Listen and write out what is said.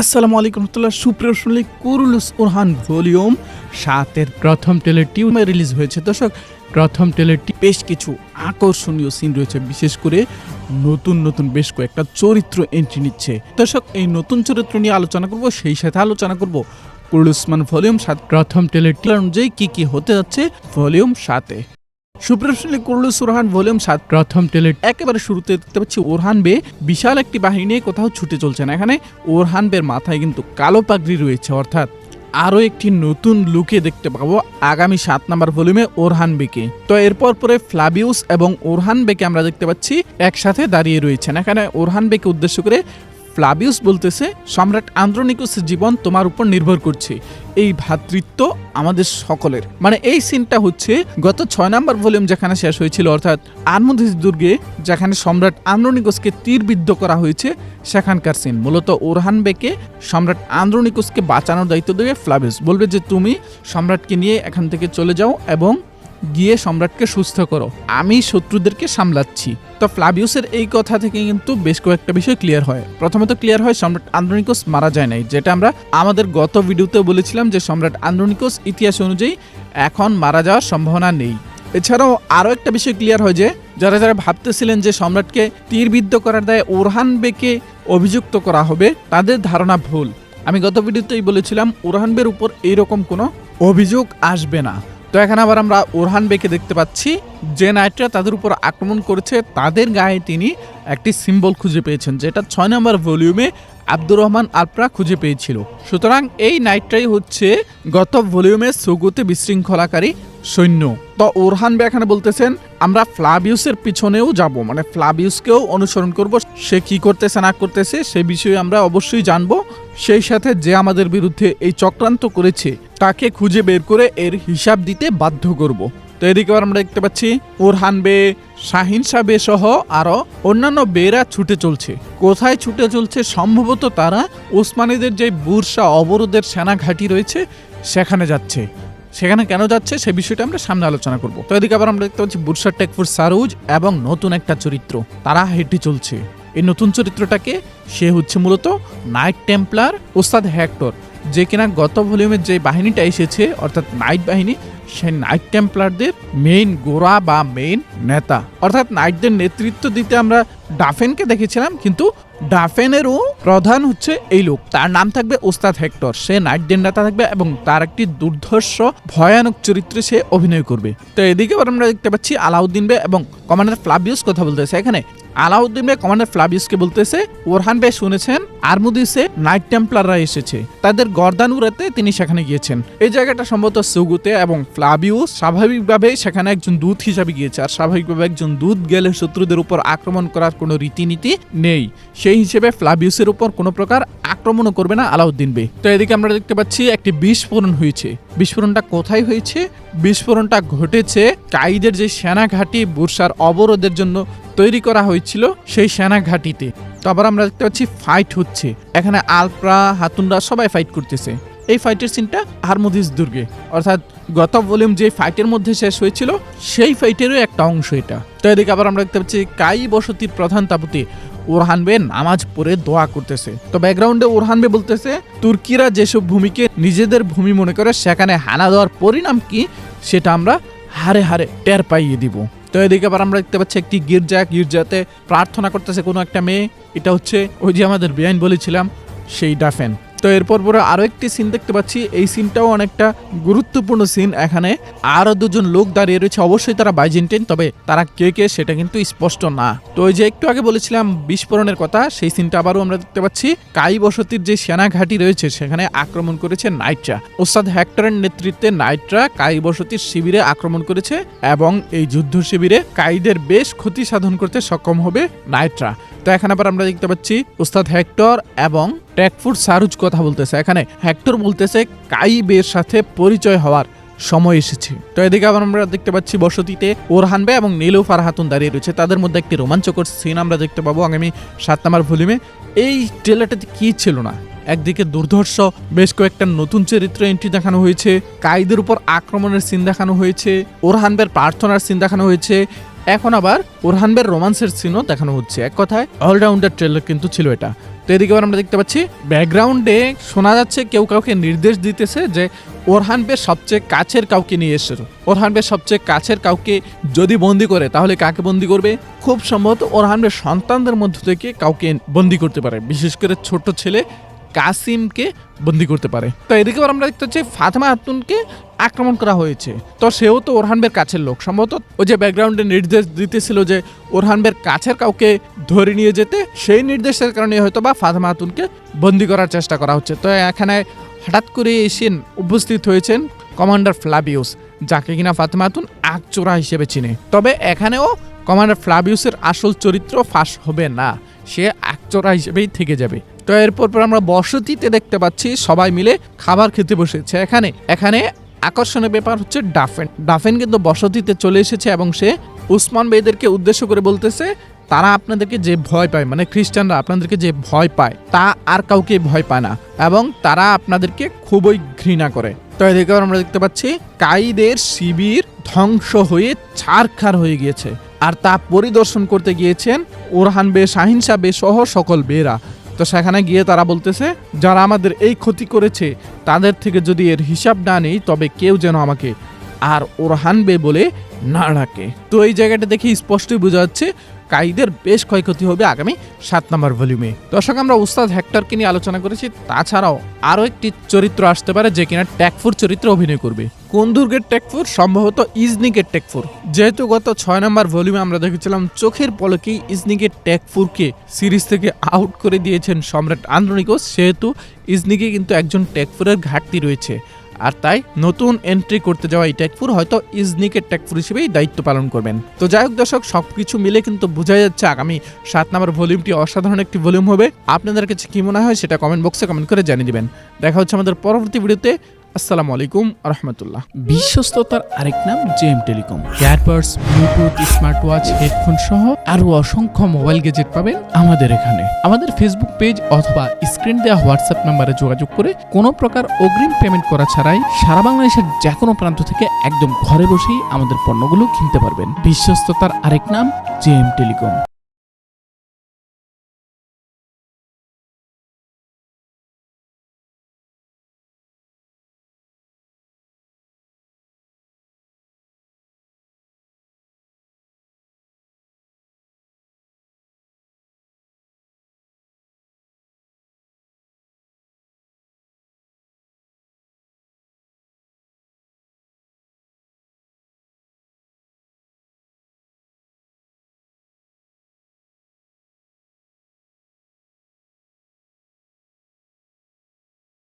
আসসালামু আলাইকুম রহমতুল্লাহ। সুপ্রিয় শুনলি কুরুলুস ওরহান ভলিউম সাতের প্রথম টেলের টিউমে রিলিজ হয়েছে। দর্শক, প্রথম টেলেরটি বেশ কিছু আকর্ষণীয় সিন রয়েছে। বিশেষ করে নতুন নতুন বেশ কয়েকটা চরিত্র এন্ট্রি নিচ্ছে। দর্শক, এই নতুন চরিত্র নিয়ে আলোচনা করব, সেই সাথে আলোচনা করব কুরুলুসমান ভলিউম সাত প্রথম টেলেরটি অনুযায়ী কি কি হতে যাচ্ছে ভলিউম সাতে। সুপ্রশ্নী করল সুরহান ভলিউম সাত। প্রথম টেলের একেবারে শুরুতে দেখতে পাচ্ছি ওরহান বে বিশাল একটি বাহিনী নিয়ে কোথাও ছুটে চলছে না। এখানে ওরহান বের মাথায় কিন্তু কালো পাগড়ি রয়েছে অর্থাৎ আরও একটি নতুন লুকে দেখতে পাবো আগামী সাত নাম্বার ভলিউমে ওরহান বেকে। তো এরপর পরে ফ্লাবিউস এবং ওরহান বেকে আমরা দেখতে পাচ্ছি একসাথে দাঁড়িয়ে রয়েছেন। এখানে ওরহান বেকে উদ্দেশ্য করে ফ্লাবিউস বলতেছে, সম্রাট আন্দ্রনিকুসের জীবন তোমার উপর নির্ভর করছে। এই ভ্রাতৃত্ব আমাদের সকলের। মানে এই সিনটা হচ্ছে গত ছয় নম্বর ভলিউম যেখানে শেষ হয়েছিল, অর্থাৎ আনমুদিস দুর্গে, যেখানে সম্রাট আন্দ্রনিকোসকে তীরবিদ্ধ করা হয়েছে, সেখানকার সিন। মূলত ওরহান বেকে সম্রাট আন্দ্রনিকোসকে বাঁচানোর দায়িত্ব দেবে ফ্লাবিউস বলবে যে, তুমি সম্রাটকে নিয়ে এখান থেকে চলে যাও এবং গিয়ে সম্রাটকে সুস্থ করো। আমি শত্রুদেরকে সামলাচ্ছি। তো ফ্লাবিউসের এই কথা থেকে কিন্তু বেশ কয়েকটা বিষয় ক্লিয়ার হয়। প্রথমত ক্লিয়ার হয় সম্রাট আন্দ্রনিকোস মারা যায় নাই, যেটা আমরা আমাদের গত ভিডিওতে বলেছিলাম যে সম্রাট আন্দ্রনিকোস ইতিহাস অনুযায়ী এখন মারা যাওয়ার সম্ভাবনা নেই। এছাড়াও আরও একটা বিষয় ক্লিয়ার হয় যে, যারা যারা ভাবতেছিলেন যে সম্রাটকে তীরবিদ্ধ করার দায়ে ওরহান বেকে অভিযুক্ত করা হবে, তাদের ধারণা ভুল। আমি গত ভিডিওতেই বলেছিলাম ওরহান বের উপর এইরকম কোনো অভিযোগ আসবে না। তো এখানে আবার আমরা ওরহান বেকে দেখতে পাচ্ছি। যে নাইটরা তাদের উপর আক্রমণ করেছে, তাদের গায়ে তিনি একটি সিম্বল খুঁজে পেয়েছেন, যেটা ছয় নম্বর ভলিউমে আব্দুর রহমান আলপ্রা খুঁজে পেয়েছিল। সুতরাং এই নাইটটাই হচ্ছে গত ভলিউমে সুগুতে বিশৃঙ্খলাকারী সৈন্য। তো ওরহান বে এখানে বলতেছেন, আমরা ফ্লাবিউসের পিছনেও যাব মানে ফ্লাবিউসকেও অনুসরণ করব। সে কি করতেছে, না করতেছে, সে বিষয়ে আমরা অবশ্যই জানব। সেই সাথে যে আমাদের বিরুদ্ধে এই চক্রান্ত করেছে তাকে খুঁজে বের করে এর হিসাব দিতে বাধ্য করব? তো এদিকে আমরা দেখতে পাচ্ছি, ওরহান বে, শাহিন সাবে সহ আরও অন্যান্য বেরা ছুটে চলছে। কোথায় ছুটে চলছে? সম্ভবত তারা ওসমানীদের যে বুরসা অবরোধের সেনা ঘাঁটি রয়েছে, সেখানে যাচ্ছে। সেখানে কেন যাচ্ছে? সে বিষয়টা আমরা সামনে আলোচনা করব। তো এদিকে আবার আমরা দেখতে পাচ্ছি, বুরসা টেকফুর সারুজ এবং নতুন একটা চরিত্র। তারা হেঁটে চলছে। এই নতুন চরিত্রটাকে সে হচ্ছে মূলত নাইট টেম্পলার ওস্তাদ হ্যাক্টর যে কিনা গত ভলিউমের যে বাহিনীটা এসেছে, অর্থাৎ নাইট বাহিনী, সেই নাইট টেম্পলারদের মেইন গোড়া বা মেইন নেতা। অর্থাৎ নাইটদের নেতৃত্ব দিতে আমরা ডাফেনকে দেখেছিলাম, কিন্তু ডাফেনেরও প্রধান হচ্ছে এই লোক। তার নাম থাকবে ওস্তাদ হেক্টর। সে নাইটদের নেতা থাকবে এবং তার একটি দুর্ধর্ষ, ভয়ানক চরিত্রে সে অভিনয় করবে। তো এদিকে আমরা দেখতে পাচ্ছি আলাউদ্দিন বে এবং কমান্ডার ফ্লাবিউস কথা বলতেছে এখানে আলাউদ্দিন বে কমান্ডার ফ্লাবিউসকে বলতেছে, ওরহান বে শুনেছেন আরমুদিসে নাইট টেম্পলাররা এসেছে। তাদের গর্দান উড়াতে তিনি সেখানে গিয়েছেন। এই জায়গাটা সম্ভবত সুগুতে এবং ফ্লাবিউস স্বাভাবিকভাবে সেখানে একজন দূত হিসাবে গিয়েছে। আর স্বাভাবিকভাবে একজন দূত গেলে শত্রুদের উপর আক্রমণ করার কোনো রীতিনীতি নেই। সেই হিসেবে ফ্লাবিউসের উপর কোনো প্রকার আক্রমণও করবে না আলাউদ্দিন বে তো এদিকে আমরা দেখতে পাচ্ছি, একটি বিস্ফোরণ হয়েছে। বিস্ফোরণটা কোথায় হয়েছে? বিস্ফোরণটা ঘটেছে কাইদের যে সেনা ঘাঁটি বুরসার অবরোধের জন্য তৈরি করা হয়েছিল সেই সেনা ঘাঁটিতে। তো আবার আমরা দেখতে পাচ্ছি ফাইট হচ্ছে। এখানে আলপ্রা হাতুনরা সবাই ফাইট করতেছে। এই ফাইটের সিনটা হারমোদিস দুর্গে। অর্থাৎ গত ভলিউম যে ফাইটের মধ্যে শেষ হয়েছিল, সেই ফাইটেরও একটা অংশ এটা। তো এদিকে আবার আমরা দেখতে পাচ্ছি কাই বসতির প্রধান তাপতি ওরহানবে নামাজ পড়ে দোয়া করতেছে। তো ব্যাকগ্রাউন্ডে ওরহানবে বলতেছে, তুর্কিরা যেসব ভূমিকে নিজেদের ভূমি মনে করে, সেখানে হানা দেওয়ার পরিণাম কি, সেটা আমরা হারে হারে টের পাইয়ে দিব। তো এদিকে আবার আমরা দেখতে পাচ্ছি একটি গির্জা গির্জাতে প্রার্থনা করতেছে কোনো একটা মেয়ে। এটা হচ্ছে ওই যে আমাদের বেআইন বলেছিলাম, সেই ডাফেন। তো এরপর পরে আরও একটি সিন দেখতে পাচ্ছি। এই সিনটাও অনেকটা গুরুত্বপূর্ণ সিন এখানে আরও দুজন লোক দাঁড়িয়ে রয়েছে। অবশ্যই তারা বাইজেন্টেন তবে তারা কে কে সেটা কিন্তু স্পষ্ট না। তো ওই যে একটু আগে বলেছিলাম বিস্ফোরণের কথা, সেই সিনটা আবারও আমরা দেখতে পাচ্ছি। কাই বসতির যে সেনা ঘাঁটি রয়েছে, সেখানে আক্রমণ করেছে নাইটরা। ওস্তাদ হ্যাক্টরের নেতৃত্বে নাইটরা কাই বসতির শিবিরে আক্রমণ করেছে এবং এই যুদ্ধ শিবিরে কাইদের বেশ ক্ষতি সাধন করতে সক্ষম হবে নাইটরা। তো এখানে আবার আমরা দেখতে পাচ্ছি ওস্তাদ হেক্টর এবং ট্যাকফুড সারুজ কথা বলতেছে। এখানে হ্যাক্টর বলতেছে, কাইবের সাথে পরিচয় হওয়ার সময় এসেছে। তো এদিকে আবার আমরা দেখতে পাচ্ছি, বসতিতে ওরহানবে এবং নীলুফার হাতুন দাঁড়িয়ে রয়েছে। তাদের মধ্যে একটি রোমাঞ্চকর সিন আমরা দেখতে পাবো আগামী সাত নাম্বার ভলিউমে এই ট্রেলারটাতে কি ছিল না? একদিকে দুর্ধর্ষ, বেশ কয়েকটা নতুন চরিত্র এন্ট্রি দেখানো হয়েছে। কাইদের উপর আক্রমণের সিন দেখানো হয়েছে। ওরহানবের প্রার্থনার সিন দেখানো হয়েছে। এখন আবার ওরহানবের রোমান্সের সিনও দেখানো হচ্ছে। এক কথায় অলরাউন্ডার ট্রেলার কিন্তু ছিল এটা। তো এদিকে আবার আমরা দেখতে পাচ্ছি ব্যাকগ্রাউন্ডে শোনা যাচ্ছে কেউ কাউকে নির্দেশ দিতেছে যে ওরহান বে সবচেয়ে কাছের কাউকে নিয়ে এসেছ। ওরহান বে সবচেয়ে কাছের কাউকে যদি বন্দি করে, তাহলে কাকে বন্দি করবে? খুব সম্ভবত ওরহান বে সন্তানদের মধ্য থেকে কাউকে বন্দি করতে পারে। বিশেষ করে ছোট ছেলে কাসিমকে বন্দি করতে পারে। তো এদিকে আমরা দেখতে পাচ্ছি ফাতেমা আতুনকে আক্রমণ করা হয়েছে। তো সেও তো ওরহানবের কাছের লোক। সম্ভবত ওই যে ব্যাকগ্রাউন্ডে নির্দেশ দিতেছিল যে ওরহানবের কাছের কাউকে ধরে নিয়ে যেতে, সেই নির্দেশের কারণে হয়তো বা ফাতেমা আতুনকে বন্দি করার চেষ্টা করা হচ্ছে। তো এখানে হঠাৎ করে এসে উপস্থিত হয়েছেন কমান্ডার ফ্লাবিউস যাকে কিনা ফাতেমা আতুন আকচোরা হিসেবে চিনে। তবে এখানেও কমান্ডার ফ্লাবিউসের আসল চরিত্র ফাঁস হবে না। সে আকচোরা হিসেবেই থেকে যাবে। তো এরপর পর আমরা বসতিতে দেখতে পাচ্ছি সবাই মিলে খাবার খেতে বসেছে। এখানে এখানে আকর্ষণের ব্যাপার হচ্ছে ডাফেন। ডাফেন কিন্তু বসতিতে চলে এসেছে এবং সে উসমান বেদেরকে উদ্দেশ্য করে বলতেছে, তারা আপনাদেরকে যে ভয় পায় মানে খ্রিস্টানরা আপনাদেরকে যে ভয় পায়, তা আর কাউকে ভয় পায় না এবং তারা আপনাদেরকে খুবই ঘৃণা করে। তো এদিকে আমরা দেখতে পাচ্ছি কাইদের শিবির ধ্বংস হয়ে ছারখার হয়ে গিয়েছে। আর তা পরিদর্শন করতে গিয়েছেন ওরহান বে শাহিনশা বে সহ সকল বেরা তো সেখানে গিয়ে তারা বলতেছে, যারা আমাদের এই ক্ষতি করেছে, তাদের থেকে যদি এর হিসাব না নেই, তবে কেউ যেন আমাকে আর ওর হানবে বলে না ডাকে। তো এই জায়গাটা দেখে স্পষ্টই বোঝা যাচ্ছে কাইদের বেশ ক্ষয়ক্ষতি হবে আগামী সাত নম্বর ভলিউমে। দর্শক, আমরা উস্তাদ হেক্টরকে নিয়ে আলোচনা করেছি। তাছাড়াও আরও একটি চরিত্র আসতে পারে যে কিনা ট্যাকফুর চরিত্রে অভিনয় করবে। কোন দুর্গের টেকফুর? সম্ভবত ইজনিকের টেকফুর। যেহেতু গত ছয় নম্বর ভলিউমে আমরা দেখেছিলাম চোখের পলকেই ইজনিকের টেকফুরকে সিরিজ থেকে আউট করে দিয়েছেন সম্রাট আন্দ্রনিকোস, সেহেতু ইজনিকে কিন্তু একজন টেকফুরের ঘাটতি রয়েছে। আর তাই নতুন এন্ট্রি করতে যাওয়া এই ট্যাকফুর হয়তো ইজনিকের ট্যাকফুর হিসেবেই দায়িত্ব পালন করবেন। তো যাই হোক দর্শক, সবকিছু মিলে কিন্তু বোঝা যাচ্ছে আগামী সাত নম্বর ভলিউমটি অসাধারণ একটি ভলিউম হবে। আপনাদের কাছে কি মনে হয় সেটা কমেন্ট বক্সে কমেন্ট করে জানিয়ে দেবেন। দেখা হচ্ছে আমাদের পরবর্তী ভিডিওতে আসসালামু আলাইকুম রহমতুল্লাহ বিশ্বস্ততার আরেক নাম JM telecom. Airbuds, bluetooth smart watch headphone সহ আরও অসংখ্য মোবাইল গেজেট পাবেন আমাদের এখানে। আমাদের ফেসবুক পেজ অথবা স্ক্রিন দেওয়া হোয়াটসঅ্যাপ নাম্বারে যোগাযোগ করে কোনো প্রকার অগ্রিম পেমেন্ট করা ছাড়াই সারা বাংলাদেশের যে কোনো প্রান্ত থেকে একদম ঘরে বসেই আমাদের পণ্যগুলো কিনতে পারবেন। বিশ্বস্ততার আরেক নাম জেএম টেলিকম।